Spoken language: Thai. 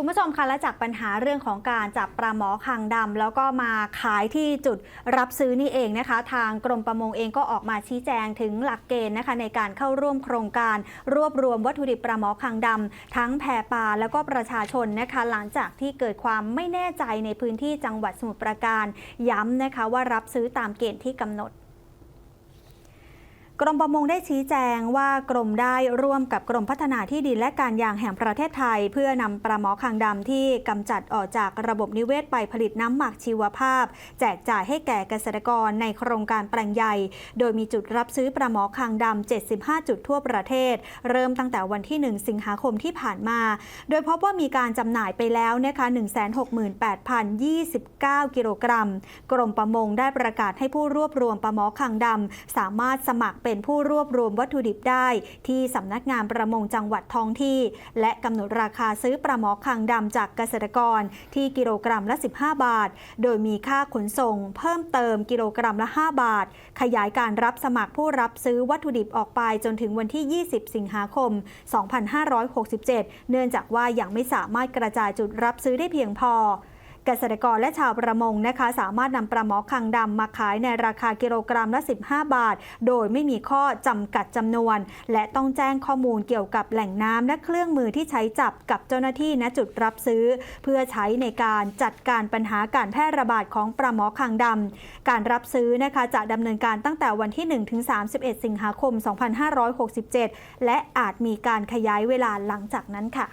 คุณผู้ชมคะและจากปัญหาเรื่องของการจับปลาหมอคางดำแล้วก็มาขายที่จุดรับซื้อนี่เองนะคะ ทางกรมประมงเองก็ออกมาชี้แจงถึงหลักเกณฑ์นะคะในการเข้าร่วมโครงการ รวบรวมวัตถุดิบปลาหมอคางดำทั้งแพปลาแล้วก็ประชาชนนะคะ หลังจากที่เกิดความไม่แน่ใจในพื้นที่จังหวัดสมุทรปราการ ย้ำนะคะว่ารับซื้อตามเกณฑ์ที่กำหนด กรมประมงได้ชี้แจงว่ากรมได้ร่วมกับกรมพัฒนาที่ดินและการยางแห่งประเทศไทย เพื่อนำปลาหมอคางดำที่กำจัดออกจากระบบนิเวศไปผลิตน้ำหมักชีวภาพ แจกจ่ายให้แก่เกษตรกรในโครงการแปลงใหญ่ โดยมีจุดรับซื้อปลาหมอคางดำ 75 จุดทั่วประเทศ เริ่มตั้งแต่วันที่ 1 สิงหาคมที่ผ่านมา โดยพบว่ามีการจำหน่ายไปแล้วนะคะ168,029 กิโลกรัม กรมประมงได้ประกาศให้ผู้รวบรวมปลาหมอคางดำสามารถสมัครเป็นผู้รวบรวมวัตถุดิบได้ ที่สำนักงานประมงจังหวัดท้องที่ และกำหนดราคาซื้อปลาหมอคางดำจากเกษตรกร ที่กิโลกรัมละ 15 บาท โดยมีค่าขนส่ง เพิ่มเติมกิโลกรัมละ 5 บาท ขยายการรับสมัครผู้รับซื้อวัตถุดิบออกไปจนถึงวันที่ 20 สิงหาคม 2567 เนื่องจากว่ายังไม่สามารถกระจายจุดรับซื้อได้เพียงพอ เกษตรกรและชาวประมงนะคะ สามารถนำปลาหมอคังดำมาขายในราคากิโลกรัมละ 15 บาท โดยไม่มีข้อจำกัดจำนวน และต้องแจ้งข้อมูลเกี่ยวกับแหล่งน้ำและเครื่องมือที่ใช้จับกับเจ้าหน้าที่ณจุดรับซื้อ เพื่อใช้ในการจัดการปัญหาการแพร่ระบาดของปลาหมอคังดำการรับซื้อนะคะจะดำเนินการตั้งแต่วันที่1-31 สิงหาคม 2567 และอาจมีการขยายเวลาหลังจากนั้นค่ะ